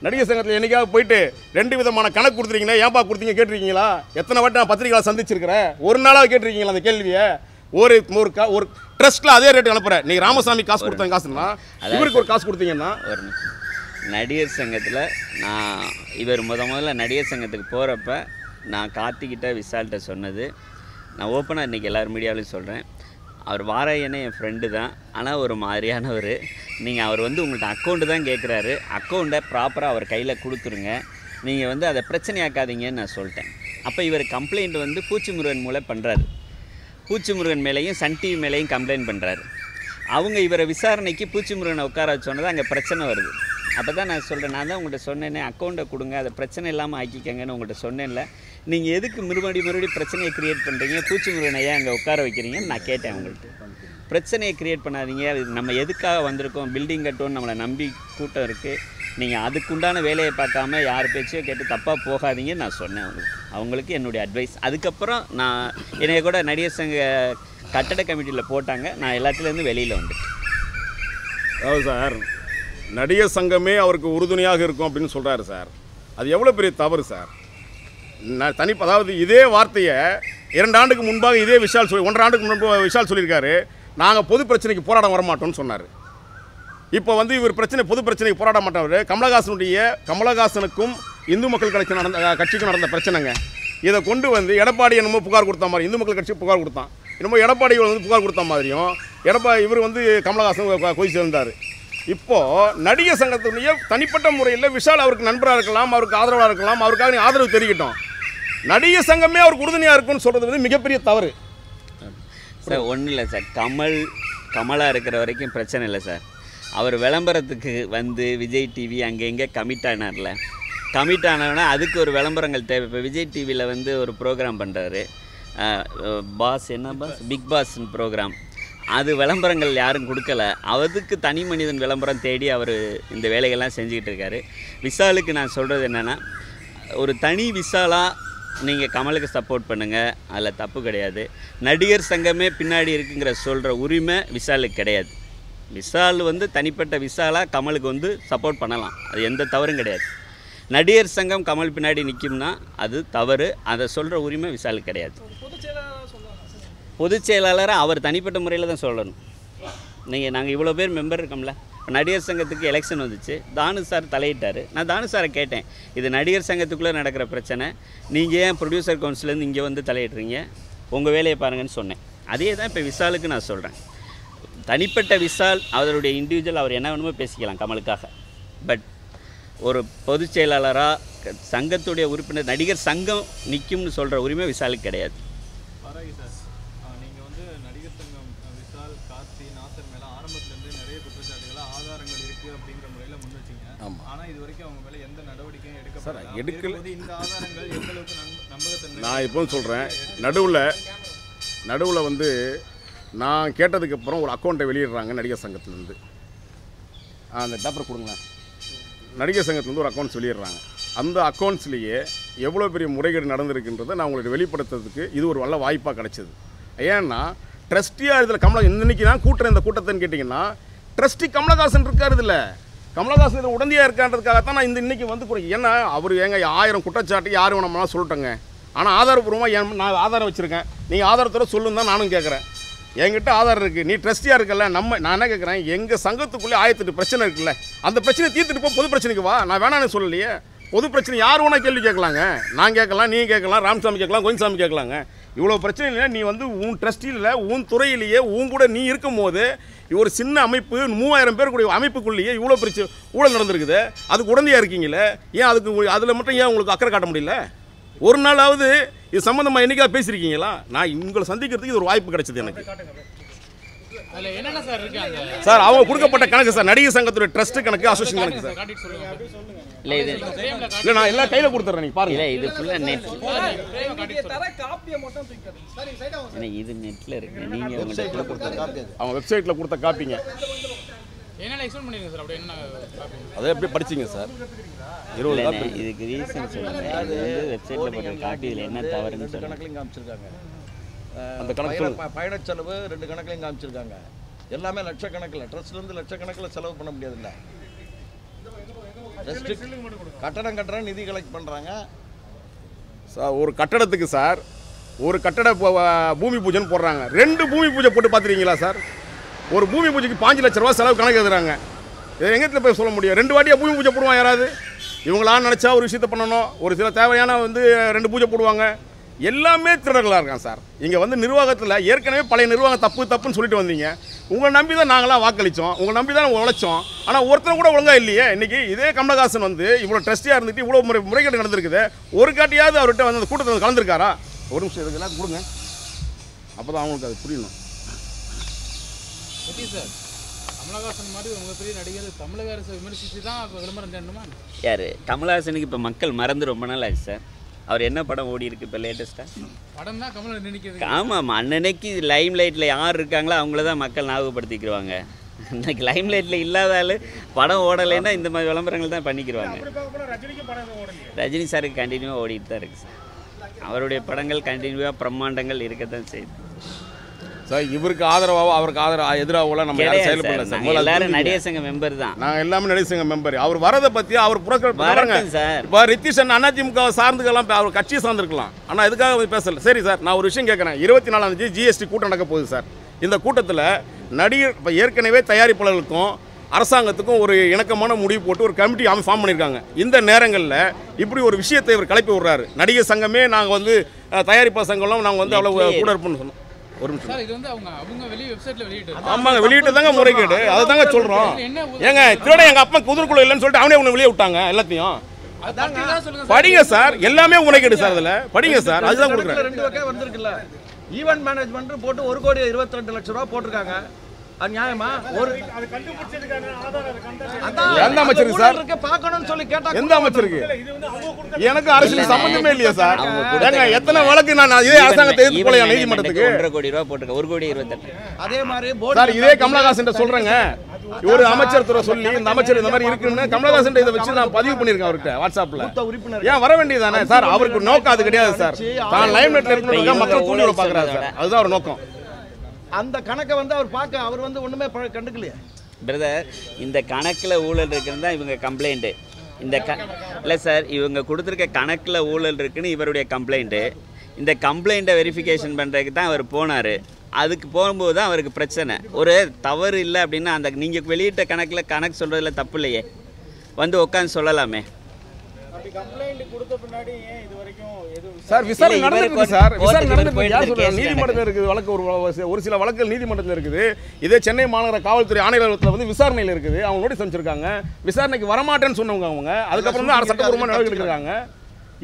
நடிகர் சங்கத்தில் என்னைக்காவது போயிட்டு ரெண்டு விதமான கணக்கு கொடுத்துருக்கீங்களா? ஏன்பா கொடுத்தீங்க? கேட்டிருக்கீங்களா? எத்தனை வாட்டி நான் பத்திரிகைகளை சந்திச்சிருக்கிறேன்? ஒரு நாளாக கேட்டிருக்கீங்களா அந்த கேள்வியை? ஒரு ஒரு கா- ஒரு ட்ரஸ்ட்டில் அதே ரேட் அனுப்புகிறேன் நீ ராமசாமி காசு கொடுத்தேன் காசுன்னா? இவருக்கு ஒரு காசு கொடுத்தீங்கன்னா. நடிகர் சங்கத்தில் நான் இவர் முத முதல்ல நடிகர் சங்கத்துக்கு போகிறப்ப நான் கார்த்திகிட்ட விசால்கிட்ட சொன்னது. நான் ஓப்பனாக இன்றைக்கி எல்லார் மீடியாவிலையும் சொல்கிறேன் அவர் வாராயனே என் ஃப்ரெண்டு தான். ஆனால் ஒரு மாதிரியானவர். நீங்கள் அவர் வந்து உங்கள்கிட்ட அக்கௌண்ட்டு தான் கேட்குறாரு அக்கௌண்ட்டை ப்ராப்பராக அவர் கையில் கொடுத்துருங்க. நீங்கள் வந்து அதை பிரச்சனையாக்காதீங்கன்னு நான் சொல்லிட்டேன். அப்போ இவர் கம்ப்ளைண்ட் வந்து பூச்சி முருகன் மூலம் பண்ணுறாரு பூச்சி முருகன் மேலேயும் சன் டிவி மேலேயும் கம்ப்ளைண்ட் பண்ணுறாரு அவங்க இவரை விசாரணைக்கு பூச்சி முருகனை உட்கார வச்சோன்னே அங்கே பிரச்சனை வருது. அப்போ தான் நான் சொல்கிறேன் நான் தான் உங்கள்கிட்ட சொன்னேன்னே அக்கௌண்ட்டை கொடுங்க. அதை பிரச்சனை இல்லாமல் ஆக்கிக்கங்கன்னு உங்கள்கிட்ட சொன்னேன்ல. நீங்கள் எதுக்கு மறுபடி மறுபடி பிரச்சனையை கிரியேட் பண்ணுறீங்க பூச்சி முருகனை ஏன் அங்கே உட்கார வைக்கிறீங்கன்னு நான் கேட்டேன் உங்கள்கிட்ட பிரச்சனையை கிரியேட் பண்ணாதீங்க. நம்ம எதுக்காக வந்திருக்கோம்? பில்டிங் கட்டோன்னு நம்மளை நம்பி கூட்டம் இருக்குது நீங்கள் அதுக்குண்டான வேலையை பார்க்காம யார் பேச்சையோ கேட்டு தப்பாக போகாதீங்கன்னு நான் சொன்னேன் அவங்களுக்கு அவங்களுக்கு என்னுடைய அட்வைஸ் அதுக்கப்புறம் நான் என்னைய கூட நடிகர் சங்க கட்டட கமிட்டியில் போட்டாங்க. நான் எல்லாத்துலேருந்து வெளியில் வந்துட்டேன். அதாவது சார் நடிகர் சங்கமே அவருக்கு உறுதுணையாக இருக்கும் அப்படின்னு சொல்கிறாரு சார். அது எவ்வளோ பெரிய தவறு சார்? நான் தனி அதாவது இதே வார்த்தையை இரண்டு ஆண்டுக்கு முன்பாக இதே விஷால் சொல்லி ஒன்றரை ஆண்டுக்கு முன்பு விஷால் சொல்லியிருக்காரு. நாங்கள் பொது பிரச்சனைக்கு போராட வரமாட்டோம்னு சொன்னார். இப்போ வந்து இவர் பிரச்சனை பொது பிரச்சனைக்கு போராட மாட்டவர் கமலஹாசனுடைய கமலஹாசனுக்கும் இந்து மக்கள் கட்சி நடந்த கட்சிக்கும் நடந்த பிரச்சனைங்க. இதை கொண்டு வந்து எடப்பாடி என்னமோ புகார் கொடுத்த மாதிரி இந்து மக்கள் கட்சி புகார் கொடுத்தான். என்னமோ எடப்பாடி வந்து புகார் கொடுத்த மாதிரியும் எடப்பா இவர் வந்து கமலஹாசன் கொதி சேர்ந்தார். இப்போது நடிகர் சங்கத்தினுடைய தனிப்பட்ட முறையில் விஷால் அவருக்கு நண்பராக இருக்கலாம் அவருக்கு ஆதரவாக இருக்கலாம் அவருக்காக நீ ஆதரவு தெரிவிக்கட்டும். நடிகர் சங்கமே அவருக்கு உறுதுணையாக இருக்கும்னு சொல்கிறது வந்து மிகப்பெரிய தவறு. சார் ஒன்றும் இல்லை சார். கமல் கமலாக இருக்கிற வரைக்கும் பிரச்சனை இல்லை சார். அவர் விளம்பரத்துக்கு வந்து விஜய் டிவி அங்கே இங்கே கமிட் ஆனார்ல. கமிட் ஆனவனா அதுக்கு ஒரு விளம்பரங்கள் தேவை. இப்போ விஜய் டிவியில் வந்து ஒரு ப்ரோக்ராம் பண்ணுறாரு பாஸ் என்ன பாஸ் பிக் பாஸ்ன்னு ப்ரோக்ராம் அது விளம்பரங்கள் யாரும் கொடுக்கல. அதுக்கு தனி மனிதன் விளம்பரம் தேடி அவர் இந்த வேலைகள்லாம் செஞ்சுக்கிட்டு இருக்காரு. விஷாலுக்கு நான் சொல்கிறது என்னென்னா ஒரு தனி விஷாலாக நீங்கள் கமலுக்கு சப்போர்ட் பண்ணுங்கள் அதில் தப்பு கிடையாது. நடிகர் சங்கமே பின்னாடி இருக்குங்கிற சொல்கிற உரிமை விஷாலுக்கு கிடையாது. விசால் வந்து தனிப்பட்ட விஷாலாக கமலுக்கு வந்து சப்போர்ட் பண்ணலாம். அது எந்த தவறும் கிடையாது. நடிகர் சங்கம் கமல் பின்னாடி நிற்கும்னா அது தவறு. அதை சொல்கிற உரிமை விசாலுக்கு கிடையாது. பொதுச் செயலாளராக செயலாளரை அவர் தனிப்பட்ட முறையில் தான் சொல்லணும். நீங்கள் நாங்கள் இவ்வளோ பேர் மெம்பர் இருக்கோம்ல நடிகர் சங்கத்துக்கு எலெக்ஷன் வந்துச்சு. தானு சார் தலையிட்டார். நான் தானு சாரை கேட்டேன் இது நடிகர் சங்கத்துக்குள்ளே நடக்கிற பிரச்சனை. நீங்கள் ஏன் ப்ரொடியூசர் கவுன்சிலேருந்து இங்கே வந்து தலையிடுறீங்க? உங்கள் வேலையை பாருங்கன்னு சொன்னேன். அதே தான் இப்போ விஷாலுக்கு நான் சொல்கிறேன் தனிப்பட்ட விஷால் அவருடைய இண்டிவிஜுவல் அவர் என்ன வேணுமோ பேசிக்கலாம் கமலுக்காக. பட் ஒரு பொதுச் செயலாளராக சங்கத்துடைய உறுப்பினர் நடிகர் சங்கம் நிற்கும்னு சொல்கிற உரிமை விஷாலுக்கு கிடையாது. சார், எடுக்கல. நான் இப்போவும் சொல்கிறேன் நடுவில் நடுவில் வந்து நான் கேட்டதுக்கு அப்புறம் ஒரு அக்கௌண்ட்டை வெளியிடுறாங்க நடிகர் சங்கத்துலேருந்து. அந்த பேப்பர் கொடுங்களேன். நடிகர் சங்கத்துலேருந்து ஒரு அக்கௌண்ட்ஸ் வெளியிடுறாங்க. அந்த அக்கௌண்ட்ஸ்லேயே எவ்வளோ பெரிய முறைகேடு நடந்திருக்குன்றதை நான் உங்களுக்கு வெளிப்படுத்துறதுக்கு இது ஒரு நல்ல வாய்ப்பாக கிடைச்சது. ஏன்னா ட்ரஸ்டியாக இதில் கமலா இன்னைக்கு நான் கூட்டுறேன் இந்த கூட்டத்தைன்னு கேட்டிங்கன்னா ட்ரஸ்டி கமலஹாசன் இருக்கார் இதில். கமலஹாசன் இதில் உடந்தையாக இருக்கான்றதுக்காகத்தான் நான் இந்த இன்னைக்கு வந்து குறை ஏன்னா அவர் ஏங்க ஆயிரம் குற்றச்சாட்டு யார் வேணாம்னா சொல்லட்டேங்க. ஆனால் ஆதாரப்பூர்வமாக என் நான் ஆதாரம் வச்சுருக்கேன். நீங்கள் ஆதாரத்தோட சொல்லுன்னு தான் நானும் கேட்குறேன் என்கிட்ட ஆதாரம் இருக்குது நீ ட்ரஸ்டியாக இருக்கல நம்ம நான் என்ன கேட்குறேன் எங்கள் சங்கத்துக்குள்ளே ஆயிரத்தெட்டு பிரச்சனை இருக்குல்ல அந்த பிரச்சனை தீர்த்துட்டு போ பொது பிரச்சனைக்கு வா. நான் வேணான்னு சொல்லலையே. பொது பிரச்சனை யார் வேணால் கேள்வி கேட்கலாங்க. நான் கேட்கலாம் நீ கேட்கலாம் ராமசாமி கேட்கலாம் கோயின்சாமி கேட்கலாங்க. இவ்வளோ பிரச்சனை இல்லை நீ வந்து உன் ட்ரஸ்டியில் உன் துறையிலேயே உன் கூட நீ இருக்கும்போது ஒரு சின்ன அமைப்பு மூவாயிரம் பேர் கூடிய அமைப்புக்குள்ளேயே இவ்வளோ பிரச்சனை ஊழல் நடந்திருக்குது. அதுக்கு உடந்தையாக இருக்கீங்களே ஏன் அதுக்கு அதில் மட்டும் ஏன் உங்களுக்கு அக்கறை காட்ட முடியல? ஒரு நாளாவது இது சம்மந்தமாக என்றைக்காக பேசியிருக்கீங்களா? நான் உங்களை சந்திக்கிறதுக்கு இது ஒரு வாய்ப்பு கிடைச்சது எனக்கு. சார் இருக்கு அவங்க கொடுக்கப்பட்ட கணக்கு சார் நடிகர் சங்கத்துடைய ட்ரஸ்ட் கணக்கு அசோசியேஷன் கணக்கு சார். இல்லை இது இல்லை நான் எல்லாம் கையில் கொடுத்துட்றேன் நீங்கள் பாருங்க. இல்லை இது ஃபுல்லாக நெட் ஏன்னா இது நெட்டில் இருக்குது நீங்கள் உங்கள்கிட்ட கொடுக்குறது அவங்க வெப்சைட்டில் கொடுத்த காப்பிங்க. அதை எப்படி படிச்சிங்க சார்? இருபது இதுக்கு ரீசன் சொல்லுங்கள் இது வந்து வெப்சைட்டில் போட்ட காப்பி இதில் என்ன தவறுன்னு காமிச்சிருக்காங்க. அந்த கணக்கு பயண- சொல்லுங்க. ப- பயணச் செலவு ரெண்டு கணக்குலையும் காமிச்சிருக்காங்க. எல்லாமே லட்சக்கணக்கில். ட்ரஸ்ட்லேருந்து லட்சக்கணக்கில் செலவு பண்ண முடியாதுல்ல. கட்டடம் கட்டுறேன் நிதி கலெக்ட் பண்ணுறாங்க சார் ஒரு கட்டடத்துக்கு சார் ஒரு கட்டட பூமி பூஜைன்னு போடுறாங்க. ரெண்டு பூமி பூஜை போட்டு பார்த்துருக்கீங்களா சார்? ஒரு பூமி பூஜைக்கு பாஞ்சு லட்ச ரூபா செலவு கணக்கு எழுதுறாங்க. இதை எங்கத்துல போய் சொல்ல முடியும்? ரெண்டு வாட்டியாக பூமி பூஜை போடுவான் யாராவது? இவங்களா நினச்சா ஒரு விஷயத்தை பண்ணணும். ஒரு சில தேவையான வந்து ரெண்டு பூஜை போடுவாங்க. எல்லாமே திருடர்களாக இருக்கான் சார். இங்கே வந்து நிர்வாகத்தில் ஏற்கனவே பழைய நிர்வாகம் தப்பு தப்புன்னு சொல்லிட்டு வந்தீங்க. உங்களை நம்பி தான் நாங்களாம் வாக்களித்தோம் உங்களை நம்பி தான் உழைச்சோம். ஆனால் ஒருத்தர் கூட ஒழுங்கா இல்லையே. இன்னைக்கு இதே கமலஹாசன் வந்து இவ்வளோ ட்ரஸ்டியாக இருந்துட்டு இவ்வளோ முறை முறைகேடு நடந்திருக்குது. ஒரு காட்டியாவது அவர்கிட்ட வந்து அந்த கூட்டத்தில் கலந்துருக்காரா? ஒரு நிமிஷம் இதுக்கு எல்லாம் கொடுங்க. அப்போ தான் அவங்களுக்கு அது புரியணும். எப்படி சார்? கமலஹாசன் மாதிரி ஒரு மிகப்பெரிய நடிகர் தமிழக அரசை விமர்சித்து தான் விளம்பரம் தேடணுமா? யார்? கமலஹாசனுக்கு இப்போ மக்கள் மறந்து ரொம்ப நாள் ஆச்சு சார். அவர் என்ன படம் ஓடி இருக்கு இப்போ லேட்டஸ்ட்டாக படம் தான் கமல் நினைக்கிறது. ஆமாம் அன்னன்னைக்கு லைம் லைட்டில் யார் இருக்காங்களோ அவங்கள தான் மக்கள் ஞாபகப்படுத்திக்கிடுவாங்க இன்னைக்கு லைம் லைட்டில் இல்லாத ஆள் படம் ஓடலைன்னா இந்த மாதிரி விளம்பரங்கள் தான் பண்ணிக்கிடுவாங்க ரஜினி சாருக்கு கண்டினியூவாக ஓடிட்டு தான் இருக்கு சார். அவருடைய படங்கள் கண்டினியூவாக பிரம்மாண்டங்கள் இருக்கத்தான் செய்யுது. சார் இவருக்கு ஆதரவாக அவருக்கு ஆதரவு எதிராகலாம் நம்ம யாரும் செயல்படல சார். எல்லாரும். நடிகர் சங்க மெம்பர் தான். நாங்கள் எல்லாமே நடிகர் சங்க மெம்பர் அவர் வரதை பற்றி அவர் புறக்கணி பாருங்க. சார். இப்போ ரித்திஷன் அதிமுக சார்ந்துக்கலாம் அவர் கட்சியை சார்ந்திருக்கலாம். ஆனால் இதுக்காக பேசல. சரி சார் நான் ஒரு விஷயம் கேட்குறேன். இருபத்தி நாலாம் தேதி ஜிஎஸ்டி கூட்டம் நடக்க போகுது சார். இந்த கூட்டத்தில் நடிகர் இப்போ ஏற்கனவே தயாரிப்பாளர்களுக்கும் அரசாங்கத்துக்கும் ஒரு இணக்கமான முடிவு போட்டு ஒரு கமிட்டி அமை ஃபார்ம் பண்ணியிருக்காங்க இந்த நேரங்களில் இப்படி ஒரு விஷயத்தை இவர் கிளப்பி விடுறாரு. நடிகர் சங்கமே நாங்கள் வந்து அஹ், தயாரிப்பாளர் சங்கம்லாம் நாங்கள் வந்து அவ்வளோ கூட இருப்போம்னு சொன்னோம். ஒரு நிமிஷம். சார் இது வந்து அவங்க அவங்க வெளியே வெப்சைட்ல வெளியிட்டு ஆமாங்க வெளியிட்டு தாங்க முறைகேடு. அதை தாங்க சொல்கிறோம் என்ன ஏங்க திருட எங்க அப்பா குதிரைக்குள்ள இல்லைன்னு சொல்லிட்டு அவனே உன்னை வெளியே விட்டாங்க எல்லாத்தையும். படிங்க சார் எல்லாமே முறைகேடு சார் அதுல படிங்க சார் அதுதான் கொடுக்குறேன். ரெண்டு வகை வந்திருக்குல்ல ஈவென்ட் மேனேஜ்மெண்ட் போட்டு ஒரு கோடி இருபத்தி ரெண்டு லட்ச ரூபா போட்டிருக்காங்க. அது நியாயமா? ஒரு எந்த அமைச்சருக்கு சார்? இருக்க பார்க்கணும்னு சொல்லி கேட்டா எந்த அமைச்சருக்கு? எனக்கு அரசியல் சம்பந்தமே இல்லையா சார்? ஏங்க எத்தனை வழக்கு நான் இதே அரசாங்கத்தை எதிர்த்து நீதிமன்றத்துக்கு? ஒன்றரை கோடி ரூபா போட்டுருக்க ஒரு கோடி இருபத்தெட்டு. அதே மாதிரி சார் இதே கமலஹாசன் சொல்றேங்க. ஒரு அமைச்சர் துறை சொல்லி இந்த அமைச்சர் இந்த மாதிரி இருக்குன்னு கமலஹாசன் இதை வச்சு நான் பதிவு பண்ணியிருக்கேன் அவர்கிட்ட வாட்ஸ்அப்ல. ஏன் வர வேண்டியதானே சார் அவருக்கு நோக்கம் அது கிடையாது சார். தான் லைம் நெட்ல இருக்கணும் மக்கள் தூண்டி விட பாக்குறாரு சார். அதுதான் அவர் நோக்கம். அந்த கணக்கை வந்து அவர் பார்க்க அவர் வந்து ஒன்றுமே ப- கண்டுக்கலையே. பிரதர் இந்த கணக்கில் ஊழல் இருக்குன்னு தான் இவங்க கம்ப்ளைண்ட்டு இந்த க இல்லை சார் இவங்க கொடுத்துருக்க கணக்கில் ஊழல் இருக்குன்னு இவருடைய கம்ப்ளைண்ட்டு இந்த கம்ப்ளைண்ட்டை வெரிஃபிகேஷன் பண்ணுறதுக்கு தான் அவர் போனார். அதுக்கு போகும்போது தான் அவருக்கு பிரச்சனை. ஒரு தவறு இல்லை அப்படின்னா அந்த நீங்கள் வெளியிட்ட கணக்கில் கணக்கு சொல்கிறதுல தப்பு இல்லையே. வந்து உட்காந்து சொல்லலாமே. சார் விசாரணை நடந்துருக்கு சார். விசாரணை நடந்துருக்கு. யார் சொல்றாங்க நீதிமன்றத்தில் இருக்குது வழக்கு ஒரு ஒரு சில வழக்குகள் நீதிமன்றத்தில் இருக்குது. இதே சென்னை மாநகர காவல்துறை ஆணையரகத்தில் வந்து விசாரணையில் இருக்குது. அவங்க நோட்டீஸ் அனுப்பிச்சிருக்காங்க. விசாரணைக்கு வரமாட்டேன்னு சொன்னவங்க அவங்க. அதுக்கப்புறம் தான் சட்டப்பூர்வமாக நடவடிக்கை எடுக்கிறாங்க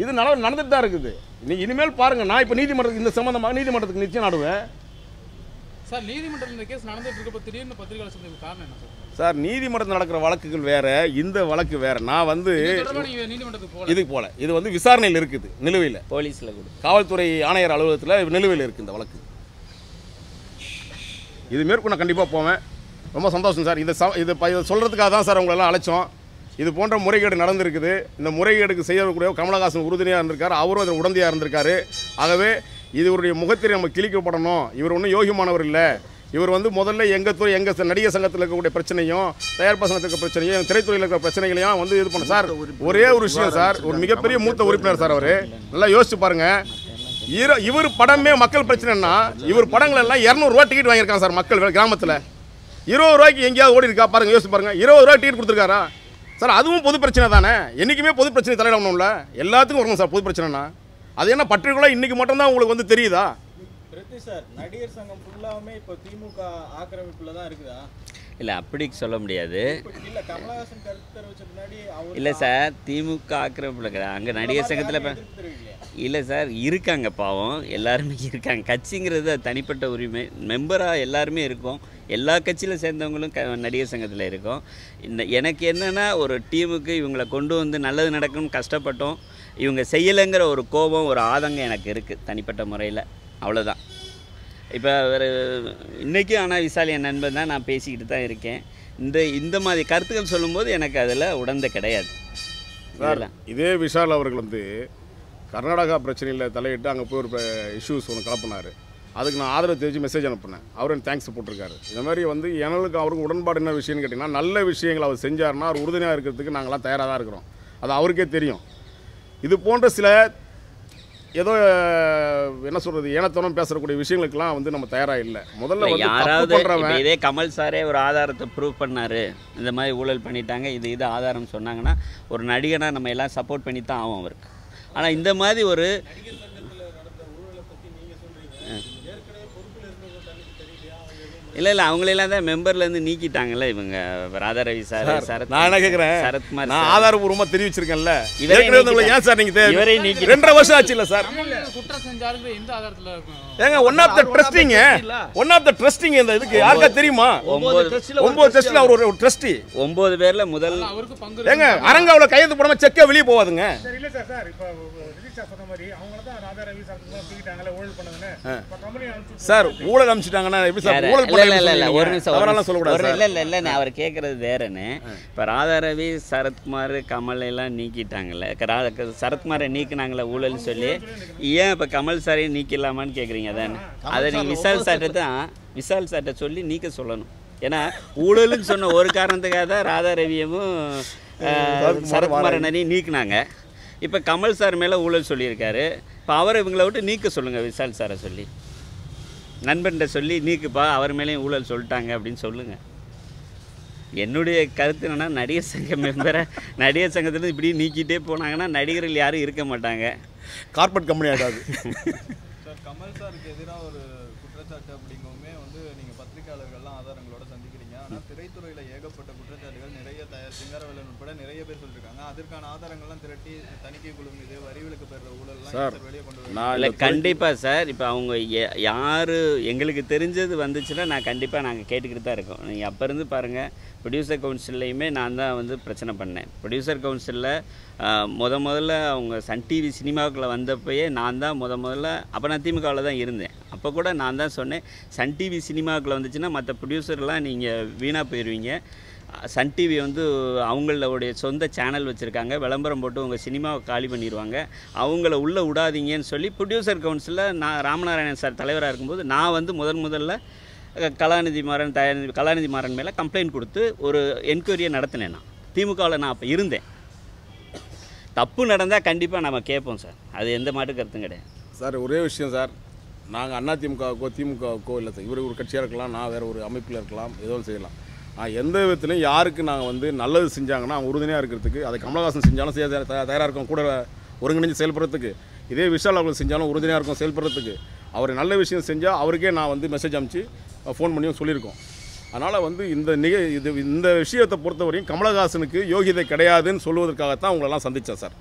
இது நட நடந்துட்டு தான் இருக்குது. நீ இனிமேல் பாருங்க. நான் இப்போ நீதிமன்றத்துக்கு இந்த சம்பந்தமாக நீதிமன்றத்துக்கு நிச்சயம் நாடுவேன். சார் நீதிமன்றத்தில் இந்த கேஸ் நடந்துட்டு இருக்கப்ப திடீர்னு பத்திரிகையாளர் சந்திப்பு காரணம் என்ன சார்? சார் நீதிமன்றத்தில் நடக்கிற வழக்குகள் வேற இந்த வழக்கு வேற. நான் வந்து போகல. இதுக்கு போல இது வந்து விசாரணையில் இருக்குது நிலுவையில். போலீஸில் காவல்துறை ஆணையர் அலுவலகத்தில் நிலுவையில் இருக்குது இந்த வழக்கு. இது மேற்கொண்டு நான் கண்டிப்பாக போவேன். ரொம்ப சந்தோஷம் சார். இதை ச இதை இதை சொல்கிறதுக்காக தான் சார் உங்களெல்லாம் அழைச்சோம். இது போன்ற முறைகேடு நடந்திருக்குது. இந்த முறைகேடுக்கு செய்யக்கூடிய கமலஹாசன் உறுதுணையாக இருந்திருக்காரு. அவரும் அதில் உடந்தையாக இருந்திருக்காரு. ஆகவே இவருடைய முகத்திரை நம்ம கிழிக்கப்படணும். இவர் ஒன்றும் யோகியமானவர் இல்லை. இவர் வந்து முதல்ல எங்கள் துறை எங்கள் நடிகர் சங்கத்தில் இருக்கக்கூடிய பிரச்சனையும் தயாரிப்பு சங்கத்தில் இருக்க பிரச்சனையும் திரைத்துறையில் இருக்கிற பிரச்சனைகளையும் வந்து இது பண்ண சார் ஒரே ஒரு விஷயம் சார் ஒரு மிகப்பெரிய மூத்த உறுப்பினர் சார் அவர். நல்லா யோசிச்சு பாருங்க. இர இவர் படமே மக்கள் பிரச்சனைன்னா இவர் படங்கள் எல்லாம் இரநூறுவா டிக்கெட் வாங்கியிருக்காங்க சார் மக்கள் கிராமத்தில். இருபது ரூபாய்க்கு எங்கேயாவது ஓடி இருக்கா? பாருங்க யோசிச்சு பாருங்க. இருபது ரூபாய் டிக்கெட் கொடுத்துருக்காரா? சார் அதுவும் பொது பிரச்சனை தானே? என்றைக்குமே பொது பிரச்சனை தலையிடணும்ல. எல்லாத்துக்கும் வரணும் சார் பொது பிரச்சனைனா அது என்ன பர்டிகுலராக இன்னைக்கு மட்டும்தான் உங்களுக்கு வந்து தெரியுதா? பிரித்தி சார் நடிகர் சங்கம் ஃபுல்லாவுமே இப்போ திமுக ஆக்கிரமிப்புல தான் இருக்குதா? இல்லை அப்படி சொல்ல முடியாது. இல்ல கமலஹாசன் கருத்து தெரிவிச்ச அவர் இல்லை சார் திமுக ஆக்கிரமிப்பில் இருக்கிற அங்கே நடிகர் சங்கத்தில் இல்லை சார் இருக்காங்க பாவம். எல்லாருமே இருக்காங்க. கட்சிங்கிறது தனிப்பட்ட உரிமை. மெம்பராக எல்லாருமே இருக்கோம். எல்லா கட்சியில் சேர்ந்தவங்களும் க நடிகர் சங்கத்தில் இருக்கோம். இந்த எனக்கு என்னென்னா ஒரு டீமுக்கு இவங்களை கொண்டு வந்து நல்லது நடக்கணும்னு கஷ்டப்பட்டோம். இவங்க செய்யலைங்கிற ஒரு கோபம் ஒரு ஆதங்கம் எனக்கு இருக்குது தனிப்பட்ட முறையில். அவ்வளோதான் இப்போ ஒரு இன்றைக்கி ஆனால் விசாலி என் நண்பன் தான் நான் பேசிக்கிட்டு தான் இருக்கேன். இந்த இந்த மாதிரி கருத்துக்கள் சொல்லும்போது எனக்கு அதில் உடந்த கிடையாது. இதே விஷால் அவர்கள் வந்து கர்நாடகா பிரச்சனையில் தலையிட்டு அங்கே போய் ஒரு இஷ்யூஸ் ஒன்று கலப்பினார். அதுக்கு நான் ஆதரவு தெரிவித்து மெசேஜ் அனுப்புனேன். அவர் எனக்கு தேங்க்ஸ் போட்டிருக்காரு. இந்த மாதிரி வந்து எனக்கு அவருக்கு உடன்பாடு என்ன விஷயம்னு கேட்டிங்கன்னா நல்ல விஷயங்கள் அவர் செஞ்சாருன்னா அவர் உறுதுணையாக இருக்கிறதுக்கு நாங்களாம் தயாராக தான் இருக்கிறோம். அது அவருக்கே தெரியும். இது போன்ற சில ஏதோ என்ன சொல்கிறது ஏனத்தனம் பேசக்கூடிய விஷயங்களுக்கெல்லாம் வந்து நம்ம தயாராக இல்லை. முதல்ல யாராவது இதே கமல் சாரே ஒரு ஆதாரத்தை ப்ரூவ் பண்ணாரு. இந்த மாதிரி ஊழல் பண்ணிட்டாங்க இது இது ஆதாரம் சொன்னாங்கன்னா ஒரு நடிகனாக நம்ம எல்லாம் சப்போர்ட் பண்ணி தான் ஆகும் அவருக்கு. ஆனால் இந்த மாதிரி ஒரு இல்லை இல்லை அவங்களெல்லாம் தான் மெம்பர்லேருந்து நீக்கிட்டாங்கல்ல இவங்க. ராதா ரவி சார் சரத் நான் என்ன கேட்குறேன் சரத்குமார் நான். ஆதாரபூர்வமாக தெரிவிச்சிருக்கேன்ல. இவரே. ஏன் சார் நீங்கள் இவரே நீக்கிட்டாங்க. ரெண்டரை வருஷம் ஆச்சு இல்லை சார் குற்றம் செஞ்சாருங்கிற எந்த ஆதாரத்தில் ஏங்க one of the trusting one of the trusting இந்த இதுக்கு யாருக்கா தெரியுமா? ஒம்பது ஒன்பது டெஸ்ட்ல அவர் ஒரு ட்ரஸ்டி ஒம்பது பேரில் முதல் அவருக்கு பங்கு ஏங்க அரங்காவில் கையெழுத்து போடாம செக்கே வெளியே போவாதுங்க. சார் இல்லை சார் சார் இப்போ சொன்ன மாதிரி ரவி சார் ஊழல் அனுப்பிச்சிட்டாங்கன்னா எப்படி சார்? ஊழல் இல்ல, இல்ல, ஒரு நிமிஷம், நிமிஷம். சொல்லக்கூடாது இல்ல, இல்ல, இல்ல, நான் அவர் கேட்கறது வேறன்னு. இப்போ ராதாரவி சரத்குமார் கமல் எல்லாம் நீக்கிட்டாங்கல்ல. க- ரா- க- சரத்குமாரை நீக்கினாங்களே ஊழல் சொல்லி ஏன் இப்போ கமல் சாரையும் நீக்கிடலாமான்னு கேட்குறீங்க அதானே? அதை நீங்கள் விஷால் சார்ட்ட தான் விஷால் சார்ட்ட சொல்லி நீக்க சொல்லணும். ஏன்னா ஊழல்னு சொன்ன ஒரு காரணத்துக்காக தான் ராதா ரவியமும் சரத்குமாரனையும் நீக்கினாங்க. இப்போ கமல் சார் மேலே ஊழல் சொல்லியிருக்காரு. இப்போ அவரை இவங்களை விட்டு நீக்க சொல்லுங்கள் விஷால் சாரை சொல்லி. நண்பன்கிட்ட சொல்லி நீக்குப்பா அவர் மேலேயும் ஊழல் சொல்லிட்டாங்க அப்படின்னு சொல்லுங்க. என்னுடைய கருத்து என்னன்னா நடிகர் சங்க மெம்பரை நடிகர் சங்கத்துல இப்படி நீக்கிட்டே போனாங்கன்னா நடிகர்கள் யாரும் இருக்க மாட்டாங்க. கார்பரேட் கம்பெனி ஆகாது. சார் கமல் சாருக்கு எதிராக ஒரு குற்றச்சாட்டு அப்படிங்கவுமே வந்து நீங்கள் பத்திரிக்கையாளர்கள்லாம் ஆதாரங்களோட சந்திக்கிறீங்க. ஆனால் திரைத்துறையில் ஏகப்பட்ட குற்றச்சாட்டுகள் நிறைய தயார் சிங்காரவேலன் உட்பட நிறைய பேர் சொல்லியிருக்காங்க அதற்கான ஆதாரங்கள்லாம் திரட்டி தணிக்கை குழு மீது வரி விலக்கு பெற ஊழல்லாம் சார், சார் வெளியே கொண்டு நான் இல்லை கண்டிப்பாக சார். இப்போ அவங்க யார் எங்களுக்கு தெரிஞ்சது வந்துச்சுன்னா நான் கண்டிப்பாக நாங்கள் கேட்டுக்கிட்டு தான் இருக்கோம். நீங்கள் அப்போ இருந்து பாருங்கள் ப்ரொடியூசர் கவுன்சில்லையுமே நான் தான் வந்து பிரச்சனை பண்ணேன். ப்ரொடியூசர் கவுன்சிலில் முத முதல்ல அவங்க சன் டிவி சினிமாவுக்குள்ளே வந்தப்பயே நான் தான் முத முதல்ல அப்போ நான் திமுகவில் தான் இருந்தேன். அப்போ கூட நான் தான் சொன்னேன் சன் டிவி சினிமாவுக்குள்ளே வந்துச்சுன்னா மற்ற ப்ரொடியூசர்லாம் நீங்கள் வீணாக போயிடுவீங்க சன் டிவி வந்து அவங்களுடைய சொந்த சேனல் வச்சுருக்காங்க. விளம்பரம் போட்டு உங்கள் சினிமாவை காலி பண்ணிடுவாங்க அவங்கள உள்ளே விடாதீங்கன்னு சொல்லி ப்ரொடியூசர் கவுன்சிலில் நான் ராமநாராயணன் சார் தலைவராக இருக்கும்போது நான் வந்து முதன் முதல்ல கலாநிதி மாறன் தயாநிதி கலாநிதி மாறன் மேலே கம்ப்ளைண்ட் கொடுத்து ஒரு என்கொயரியை நடத்தினேன் நான். திமுகவில் நான் அப்போ இருந்தேன். தப்பு நடந்தால் கண்டிப்பாக நம்ம கேட்போம் சார் அது எந்த மாட்டு கருத்தும் கிடையாது. சார் ஒரே விஷயம் சார். நாங்கள் அதிமுகவுக்கோ திமுகவுக்கோ இல்லை சார் இவர் ஒரு கட்சியாக இருக்கலாம் நான் வேறு ஒரு அமைப்பில் இருக்கலாம் ஏதோ ஒன்று செய்யலாம். எந்த விதத்துலையும் யாருக்கு நாங்கள் வந்து நல்லது செஞ்சாங்கன்னா அவங்க உறுதுணையாக இருக்கிறதுக்கு அதை கமலஹாசன் செஞ்சாலும் செய்ய தயாராக இருக்கும் கூட ஒருங்கிணைஞ்சு செயல்படுறதுக்கு. இதே விஷால் அவர்கள் செஞ்சாலும் உறுதுணையாக இருக்கும் செயல்படுறதுக்கு. அவர் நல்ல விஷயம் செஞ்சால் அவருக்கே நான் வந்து மெசேஜ் அனுப்பிச்சு ஃபோன் பண்ணியும் சொல்லியிருக்கோம். அதனால் வந்து இந்த நிக இது இந்த விஷயத்தை பொறுத்தவரையும் கமலஹாசனுக்கு யோகிதை கிடையாதுன்னு சொல்வதற்காகத்தான் உங்களெல்லாம் சந்தித்தேன் சார்.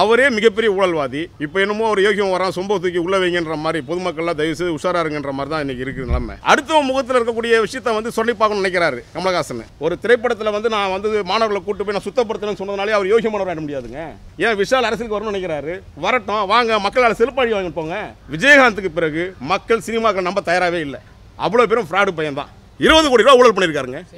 அவரே மிகப்பெரிய ஊழல்வாதி. இப்போ என்னமோ ஒரு யோகியம் வரான் சொம்ப தூக்கி உள்ள வைங்கன்ற மாதிரி பொதுமக்கள்லாம் தயவு செய்து உஷாரா இருங்கன்ற மாதிரி தான் இன்னைக்கு இருக்குது நிலைமை. அடுத்தவன் முகத்தில் இருக்கக்கூடிய விஷயத்த வந்து சொல்லி பார்க்கணும்னு நினைக்கிறாரு கமலஹாசன். ஒரு திரைப்படத்தில் வந்து நான் வந்து மாணவர்களை கூட்டு போய் நான் சுத்தப்படுத்தணும்னு சொன்னதுனாலே அவர் யோகியமானவர் ஆட முடியாதுங்க. ஏன் விஷால் அரசியலுக்கு வரணும்னு நினைக்கிறாரு? வரட்டும் வாங்க மக்களால் செருப்பாடி வாங்கி போங்க. விஜயகாந்துக்கு பிறகு மக்கள் சினிமாக்கள் நம்ப தயாராகவே இல்லை. அவ்வளோ பேரும் ஃப்ராடு பையன் தான் இருபது கோடி ரூபா ஊழல் பண்ணியிருக்காருங்க.